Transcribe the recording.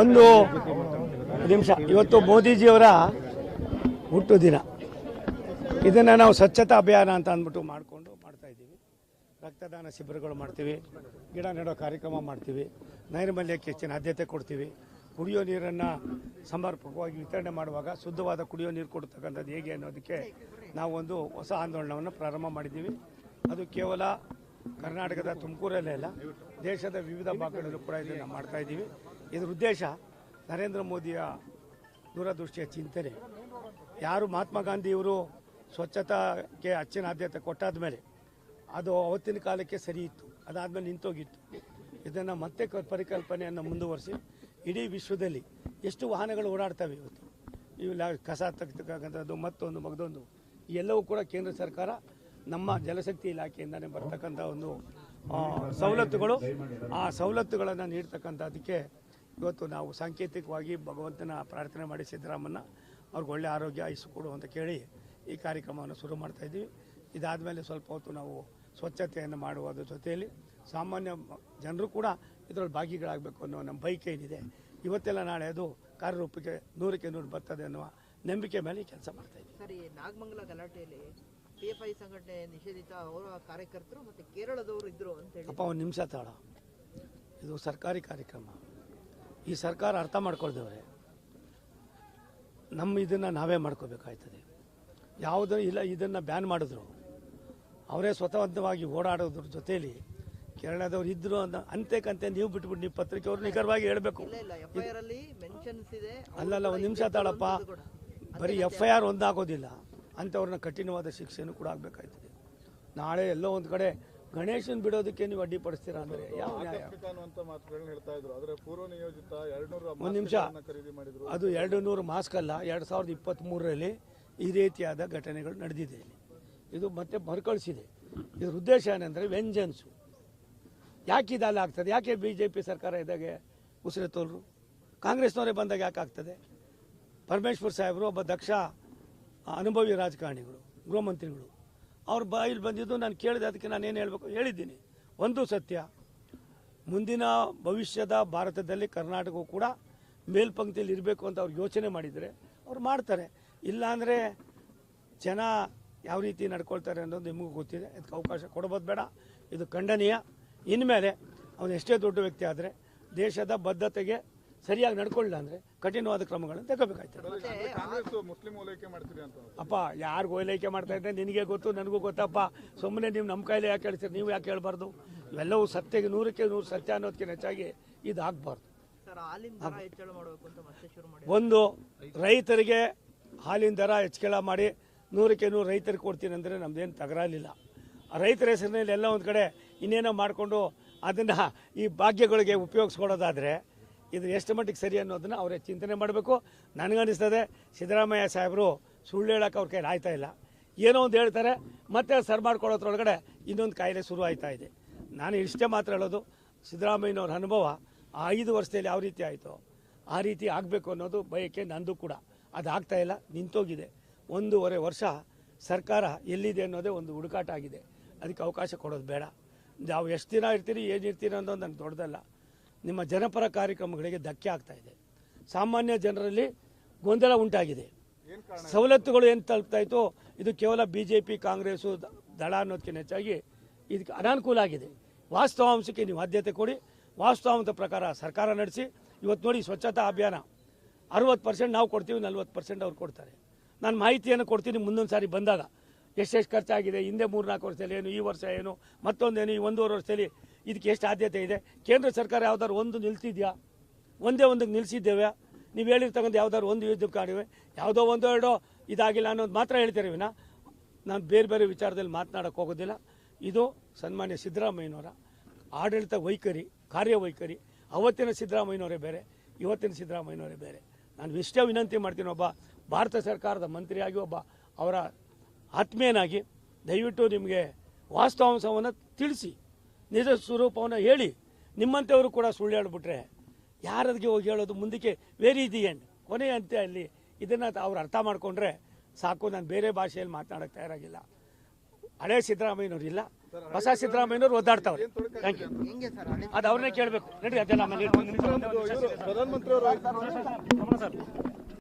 ಒಂದು ನಿಮಿಷ. ಇವತ್ತು ಮೋದಿಜಿಯವರ ಹುಟ್ಟು ದಿನ. ಇದನ್ನು ನಾವು ಸ್ವಚ್ಛತಾ ಅಭಿಯಾನ ಅಂತ ಅಂದ್ಬಿಟ್ಟು ಮಾಡಿಕೊಂಡು ಮಾಡ್ತಾ ಇದ್ದೀವಿ. ರಕ್ತದಾನ ಶಿಬಿರಗಳು ಮಾಡ್ತೀವಿ. ಗಿಡ ನೆಡೋ ಕಾರ್ಯಕ್ರಮ ಮಾಡ್ತೀವಿ. ನೈರ್ಮಲ್ಯಕ್ಕೆ ಹೆಚ್ಚಿನ ಆದ್ಯತೆ ಕೊಡ್ತೀವಿ. ಕುಡಿಯೋ ನೀರನ್ನು ಸಮರ್ಪಕವಾಗಿ ವಿತರಣೆ ಮಾಡುವಾಗ ಶುದ್ಧವಾದ ಕುಡಿಯೋ ನೀರು ಕೊಡ್ತಕ್ಕಂಥದ್ದು ಹೇಗೆ ಅನ್ನೋದಕ್ಕೆ ನಾವು ಒಂದು ಹೊಸ ಆಂದೋಲನವನ್ನು ಪ್ರಾರಂಭ ಮಾಡಿದ್ದೀವಿ. ಅದು ಕೇವಲ ಕರ್ನಾಟಕದ ತುಮಕೂರಲ್ಲೇ ಅಲ್ಲ, ದೇಶದ ವಿವಿಧ ಭಾಗಗಳಲ್ಲೂ ಕೂಡ ಇದನ್ನು ಮಾಡ್ತಾ ಇದ್ದೀವಿ. ಇದರ ಉದ್ದೇಶ ನರೇಂದ್ರ ಮೋದಿಯ ದೂರದೃಷ್ಟಿಯ ಚಿಂತನೆ. ಯಾರು ಮಹಾತ್ಮ ಗಾಂಧಿಯವರು ಸ್ವಚ್ಛತಾಕ್ಕೆ ಹೆಚ್ಚಿನ ಆದ್ಯತೆ ಕೊಟ್ಟಾದ ಮೇಲೆ ಅದು ಅವತ್ತಿನ ಕಾಲಕ್ಕೆ ಸರಿ ಇತ್ತು. ಅದಾದಮೇಲೆ ನಿಂತೋಗಿತ್ತು. ಇದನ್ನು ಮತ್ತೆ ಪರಿಕಲ್ಪನೆಯನ್ನು ಮುಂದುವರಿಸಿ ಇಡೀ ವಿಶ್ವದಲ್ಲಿ ಎಷ್ಟು ವಾಹನಗಳು ಓಡಾಡ್ತವೆ ಇವತ್ತು. ಇವೆಲ್ಲ ಕಸ ತೆಗೆತಕ್ಕಂಥದ್ದು ಮತ್ತೊಂದು, ಮಗದೊಂದು ಎಲ್ಲವೂ ಕೂಡ ಕೇಂದ್ರ ಸರ್ಕಾರ ನಮ್ಮ ಜಲಶಕ್ತಿ ಇಲಾಖೆಯಿಂದನೇ ಬರ್ತಕ್ಕಂಥ ಒಂದು ಸವಲತ್ತುಗಳು. ಆ ಸವಲತ್ತುಗಳನ್ನು ನೀಡ್ತಕ್ಕಂಥದ್ದಕ್ಕೆ ಇವತ್ತು ನಾವು ಸಾಂಕೇತಿಕವಾಗಿ ಭಗವಂತನ ಪ್ರಾರ್ಥನೆ ಮಾಡಿ ಸಿದ್ದರಾಮನ್ನ ಅವ್ರಿಗೆ ಒಳ್ಳೆ ಆರೋಗ್ಯ ಐಸು ಕೊಡು ಅಂತ ಕೇಳಿ ಈ ಕಾರ್ಯಕ್ರಮವನ್ನು ಶುರು ಮಾಡ್ತಾ ಇದ್ದೀವಿ. ಇದಾದಮೇಲೆ ಸ್ವಲ್ಪ ಹೊತ್ತು ನಾವು ಸ್ವಚ್ಛತೆಯನ್ನು ಮಾಡುವುದ್ರ ಜೊತೆಯಲ್ಲಿ ಸಾಮಾನ್ಯ ಜನರು ಕೂಡ ಇದರಲ್ಲಿ ಭಾಗಿಗಳಾಗಬೇಕು ಅನ್ನೋ ನಮ್ಮ ಬೈಕ್ ಏನಿದೆ. ಇವತ್ತೆಲ್ಲ ನಾಳೆ ಅದು ಕಾರ್ಯರೂಪಕ್ಕೆ ನೂರಕ್ಕೆ ನೂರು ಬರ್ತದೆ ಅನ್ನುವ ನಂಬಿಕೆ ಮೇಲೆ ಕೆಲಸ ಮಾಡ್ತಾ ಇದ್ದೀವಿ. ಸರಿ ನಾಗಮಂಗಲ ಗಲಾಟೆಯಲ್ಲಿ ಪಿ ಎಫ್ ಐ ಸಂಘಟನೆ ನಿಷೇಧಿತ ಅವರ ಕಾರ್ಯಕರ್ತರು ಮತ್ತು ಕೇರಳದವರು ಇದ್ದರು ಅಂತ ಹೇಳಿ. ಅಪ್ಪ ಒಂದು ನಿಮಿಷ ತಾಳ. ಇದು ಸರ್ಕಾರಿ ಕಾರ್ಯಕ್ರಮ. ಈ ಸರ್ಕಾರ ಅರ್ಥ ಮಾಡ್ಕೊಳ್ದವ್ರೆ. ನಮ್ಮ ಇದನ್ನು ನಾವೇ ಮಾಡ್ಕೋಬೇಕಾಯ್ತದೆ. ಯಾವುದೋ ಇಲ್ಲ ಇದನ್ನು ಬ್ಯಾನ್ ಮಾಡಿದ್ರು. ಅವರೇ ಸ್ವತಂತ್ರವಾಗಿ ಓಡಾಡೋದ್ರ ಜೊತೆಯಲ್ಲಿ ಕೇರಳದವ್ರು ಇದ್ರು ಅಂತ ಅಂತೆಕಂತೆ ನೀವು ಬಿಟ್ಬಿಟ್ಟು ನೀವು ಪತ್ರಿಕೆಯವರು ನಿಖರವಾಗಿ ಹೇಳಬೇಕು. ಅವ್ರು ಅಲ್ಲಲ್ಲ ಒಂದು ನಿಮಿಷ ತಾಳಪ್ಪ. ಬರೀ ಎಫ್ ಐ ಆರ್ ಒಂದಾಗೋದಿಲ್ಲ. ಅಂಥವ್ರನ್ನ ಕಠಿಣವಾದ ಶಿಕ್ಷೆನೂ ಕೂಡ ಆಗಬೇಕಾಯ್ತದೆ. ನಾಳೆ ಎಲ್ಲೋ ಒಂದು ಕಡೆ ಗಣೇಶನ್ ಬಿಡೋದಕ್ಕೆ ನೀವು ಅಡ್ಡಿಪಡಿಸ್ತೀರಾ ಅಂದರೆ ಯಾವ ನ್ಯಾಯ? ಹೇಳ್ತಾ ಇದ್ರು. ಆದರೆ ಪೂರ್ವ ನಿಯೋಜಿತ ಒಂದು ನಿಮಿಷ. ಅದು ಎರಡು ನೂರು ಮಾಸ್ಕ್ ಅಲ್ಲ ಎರಡು ಸಾವಿರದ ಇಪ್ಪತ್ತ್ಮೂರರಲ್ಲಿ ಈ ರೀತಿಯಾದ ಘಟನೆಗಳು ನಡೆದಿದೆ ಇದು ಮತ್ತೆ ಮರುಕಳಿಸಿದೆ. ಇದ್ರ ಉದ್ದೇಶ ಏನಂದರೆ ವ್ಯಂಜನ್ಸು ಯಾಕೆ ಇದಾಲ ಆಗ್ತದೆ? ಯಾಕೆ ಬಿ ಜೆ ಪಿ ಸರ್ಕಾರ ಇದ್ದಾಗೆ ಉಸಿರೆತ್ತೋಲ್ರು ಕಾಂಗ್ರೆಸ್ನವರೇ ಬಂದಾಗ ಯಾಕೆ ಆಗ್ತದೆ? ಪರಮೇಶ್ವರ್ ಸಾಹೇಬರು ಒಬ್ಬ ದಕ್ಷ ಅನುಭವಿ ರಾಜಕಾರಣಿಗಳು ಗೃಹ ಮಂತ್ರಿಗಳು ಅವ್ರ ಬಾಯಿಲಿ ಬಂದಿದ್ದು ನಾನು ಕೇಳಿದೆ, ಅದಕ್ಕೆ ನಾನು ಏನು ಹೇಳಬೇಕು ಹೇಳಿದ್ದೀನಿ. ಒಂದು ಸತ್ಯ, ಮುಂದಿನ ಭವಿಷ್ಯದ ಭಾರತದಲ್ಲಿ ಕರ್ನಾಟಕವು ಕೂಡ ಮೇಲ್ಪಂಕ್ತಿಯಲ್ಲಿ ಇರಬೇಕು ಅಂತ ಅವ್ರು ಯೋಚನೆ ಮಾಡಿದರೆ ಅವ್ರು ಮಾಡ್ತಾರೆ. ಇಲ್ಲಾಂದರೆ ಜನ ಯಾವ ರೀತಿ ನಡ್ಕೊಳ್ತಾರೆ ಅನ್ನೋದು ನಿಮಗೂ ಗೊತ್ತಿದೆ. ಅದಕ್ಕೆ ಅವಕಾಶ ಕೊಡಬೋದು ಬೇಡ. ಇದು ಖಂಡನೀಯ. ಇನ್ಮೇಲೆ, ಅವನು ಎಷ್ಟೇ ದೊಡ್ಡ ವ್ಯಕ್ತಿ ಆದರೆ ದೇಶದ ಬದ್ಧತೆಗೆ ಸರಿಯಾಗಿ ನಡ್ಕೊಳ್ಳಿಲ್ಲ ಅಂದರೆ ಕಠಿಣವಾದ ಕ್ರಮಗಳನ್ನು ತಗೋಬೇಕಾಯ್ತದೆ ಅಂದ್ರೆ ಕಾಂಗ್ರೆಸ್ ಮುಸ್ಲಿಂ ಓಲೈಕೆ ಮಾಡ್ತೀರಿ ಅಂತ ಅಪ್ಪ ಯಾರು ಓಲೈಕೆ ಮಾಡ್ತಾ ಇದ್ದೆ ನಿನಗೆ ಗೊತ್ತು ನನಗೂ ಗೊತ್ತಪ್ಪ ಸುಮ್ಮನೆ ನೀವು ನಮ್ಮ ಕೈಲೇ ಯಾಕೆ ಹೇಳ್ತೀರಿ? ನೀವು ಯಾಕೆ ಹೇಳ್ಬಾರ್ದು? ಇವೆಲ್ಲವೂ ಸತ್ಯಗೆ ನೂರಕ್ಕೆ ನೂರು ಸತ್ಯ ಅನ್ನೋದಕ್ಕೆ ಹೆಚ್ಚಾಗಿ ಇದು ಆಗಬಾರ್ದು. ಸರ್ ಹಾಲಿನ ದರ ಹೆಚ್ಚಳ ಮಾಡಬೇಕು ಅಂತ ಮತ್ತೆ ಶುರು ಮಾಡಿ ಒಂದು ರೈತರಿಗೆ ಹಾಲಿನ ದರ ಹೆಚ್ಚಳ ಮಾಡಿ ನೂರಕ್ಕೆ ನೂರು ರೈತರಿಗೆ ಕೊಡ್ತೀನಿ ಅಂದರೆ ನಮ್ದೇನು ತಗರಾಲಿಲ್ಲ. ಆ ರೈತರ ಹೆಸರಿನಲ್ಲಿ ಎಲ್ಲ ಒಂದು ಕಡೆ ಇನ್ನೇನೋ ಮಾಡಿಕೊಂಡು ಅದನ್ನು ಈ ಭಾಗ್ಯಗಳಿಗೆ ಉಪಯೋಗಿಸ್ಕೊಡೋದಾದರೆ ಇದು ಎಷ್ಟು ಮಟ್ಟಿಗೆ ಸರಿ ಅನ್ನೋದನ್ನು ಅವರೇ ಚಿಂತನೆ ಮಾಡಬೇಕು. ನನಗನ್ನಿಸ್ತದೆ, ಸಿದ್ದರಾಮಯ್ಯ ಸಾಹೇಬರು ಸುಳ್ಳು ಹೇಳೋಕೆ ಅವ್ರ ಕೈಲಿ ಆಯ್ತಾ ಇಲ್ಲ. ಏನೋ ಒಂದು ಹೇಳ್ತಾರೆ, ಮತ್ತೆ ಸರ್ ಮಾಡ್ಕೊಳ್ಳೋದ್ರೊಳಗಡೆ ಇನ್ನೊಂದು ಕಾಯಿಲೆ ಶುರು ಆಯ್ತಾ ಇದೆ. ನಾನು ಇಷ್ಟೇ ಮಾತ್ರ ಹೇಳೋದು, ಸಿದ್ದರಾಮಯ್ಯನವ್ರ ಅನುಭವ ಆ ಐದು ವರ್ಷದಲ್ಲಿ ಯಾವ ರೀತಿ ಆಯಿತು, ಆ ರೀತಿ ಆಗಬೇಕು ಅನ್ನೋದು ಬಯಕೆ ನಂದು ಕೂಡ. ಅದು ಆಗ್ತಾ ಇಲ್ಲ, ನಿಂತೋಗಿದೆ. ಒಂದೂವರೆ ವರ್ಷ ಸರ್ಕಾರ ಎಲ್ಲಿದೆ ಅನ್ನೋದೇ ಒಂದು ಹುಡುಕಾಟ ಆಗಿದೆ. ಅದಕ್ಕೆ ಅವಕಾಶ ಕೊಡೋದು ಬೇಡ. ಯಾವ ಎಷ್ಟು ದಿನ ಇರ್ತೀರಿ, ಏನು ಇರ್ತೀರಿ ಅನ್ನೋದು ನನಗೆ ದೊಡ್ಡದಲ್ಲ. ನಿಮ್ಮ ಜನಪರ ಕಾರ್ಯಕ್ರಮಗಳಿಗೆ ಧಕ್ಕೆ ಆಗ್ತಾ ಇದೆ. ಸಾಮಾನ್ಯ ಜನರಲ್ಲಿ ಗೊಂದಲ ಉಂಟಾಗಿದೆ. ಸವಲತ್ತುಗಳು ಏನು ತಲುಪ್ತಾ ಇತ್ತು? ಇದು ಕೇವಲ ಬಿ ಜೆ ಪಿ ಕಾಂಗ್ರೆಸ್ಸು ದಳ ಅನ್ನೋದಕ್ಕಿಂತ ಹೆಚ್ಚಾಗಿ ಇದಕ್ಕೆ ಅನಾನುಕೂಲ ಆಗಿದೆ. ವಾಸ್ತವಾಂಶಕ್ಕೆ ನೀವು ಆದ್ಯತೆ ಕೊಡಿ. ವಾಸ್ತವಾಂಶದ ಪ್ರಕಾರ ಸರ್ಕಾರ ನಡೆಸಿ. ಇವತ್ತು ನೋಡಿ ಸ್ವಚ್ಛತಾ ಅಭಿಯಾನ. ಅರವತ್ತು ಪರ್ಸೆಂಟ್ ನಾವು ಕೊಡ್ತೀವಿ ನಲ್ವತ್ತು ಪರ್ಸೆಂಟ್ ಅವ್ರು ಕೊಡ್ತಾರೆ. ನಾನು ಮಾಹಿತಿಯನ್ನು ಕೊಡ್ತೀನಿ ಮುಂದೊಂದು ಸಾರಿ ಬಂದಾಗ. ಎಷ್ಟೆಷ್ಟು ಖರ್ಚಾಗಿದೆ ಹಿಂದೆ ಮೂರು ನಾಲ್ಕು ವರ್ಷದಲ್ಲಿ ಏನು ಈ ವರ್ಷ ಏನು ಮತ್ತೊಂದೇನು ಈ ಒಂದೂವರೆ ವರ್ಷದಲ್ಲಿ ಇದಕ್ಕೆ ಎಷ್ಟು ಆದ್ಯತೆ ಇದೆ? ಕೇಂದ್ರ ಸರ್ಕಾರ ಯಾವ್ದಾದ್ರು ಒಂದು ನಿಲ್ತಿದ್ಯಾ? ಒಂದೇ ಒಂದಕ್ಕೆ ನಿಲ್ಲಿಸಿದ್ದೇವೆ ನೀವು ಹೇಳಿರ್ತಕ್ಕಂಥ ಯಾವ್ದಾದ್ರು ಒಂದು ಯುದ್ಧಕ್ಕೆ ಕಾಣಿವೆ ಯಾವುದೋ ಒಂದೋ ಎರಡೋ ಇದಾಗಿಲ್ಲ ಅನ್ನೋದು ಮಾತ್ರ ಹೇಳ್ತಾರೆ ವಿನ? ನಾನು ಬೇರೆ ಬೇರೆ ವಿಚಾರದಲ್ಲಿ ಮಾತನಾಡೋಕೆ ಹೋಗೋದಿಲ್ಲ. ಇದು ಸನ್ಮಾನ್ಯ ಸಿದ್ದರಾಮಯ್ಯನವರ ಆಡಳಿತ ವೈಖರಿ ಕಾರ್ಯವೈಖರಿ ಅವತ್ತಿನ ಸಿದ್ದರಾಮಯ್ಯನವರೇ ಬೇರೆ, ಇವತ್ತಿನ ಸಿದ್ದರಾಮಯ್ಯನವರೇ ಬೇರೆ. ನಾನು ಇಷ್ಟೇ ವಿನಂತಿ ಮಾಡ್ತೀನಿ, ಒಬ್ಬ ಭಾರತ ಸರ್ಕಾರದ ಮಂತ್ರಿಯಾಗಿ, ಒಬ್ಬ ಅವರ ಆತ್ಮೀಯನಾಗಿ ದಯವಿಟ್ಟು ನಿಮಗೆ ವಾಸ್ತವಾಂಶವನ್ನು ತಿಳಿಸಿ. ನಿಜ ಸ್ವರೂಪವನ್ನು ಹೇಳಿ ನಿಮ್ಮಂಥವರು ಕೂಡ ಸುಳ್ಳು ಹೇಳ್ಬಿಟ್ರೆ ಯಾರದಿಗೆ ಹೋಗಿ ಹೇಳೋದು ಮುಂದಕ್ಕೆ ವೇರಿ ದಿ ಎಂಡ್ ಕೊನೆ ಅಂತೆ ಅಲ್ಲಿ ಇದನ್ನು ಅವ್ರು ಅರ್ಥ ಮಾಡಿಕೊಂಡ್ರೆ ಸಾಕು ನಾನು ಬೇರೆ ಭಾಷೆಯಲ್ಲಿ ಮಾತನಾಡೋಕ್ಕೆ ತಯಾರಾಗಿಲ್ಲ ಹಳೆ ಸಿದ್ದರಾಮಯ್ಯನವ್ರು ಇಲ್ಲ ಹೊಸ ಸಿದ್ದರಾಮಯ್ಯನವ್ರು ಒದ್ದಾಡ್ತಾವ್ರೆ ಥ್ಯಾಂಕ್ ಯು ಹೆಂಗೆ ಸರ್ ಹಳೆ ಅದು ಅವ್ರನ್ನೇ ಕೇಳಬೇಕು ನಡಿ ಅದೆಲ್ಲ ನಮ್ಮ ಸರ್ ಪ್ರಧಾನಮಂತ್ರಿ ಅವರು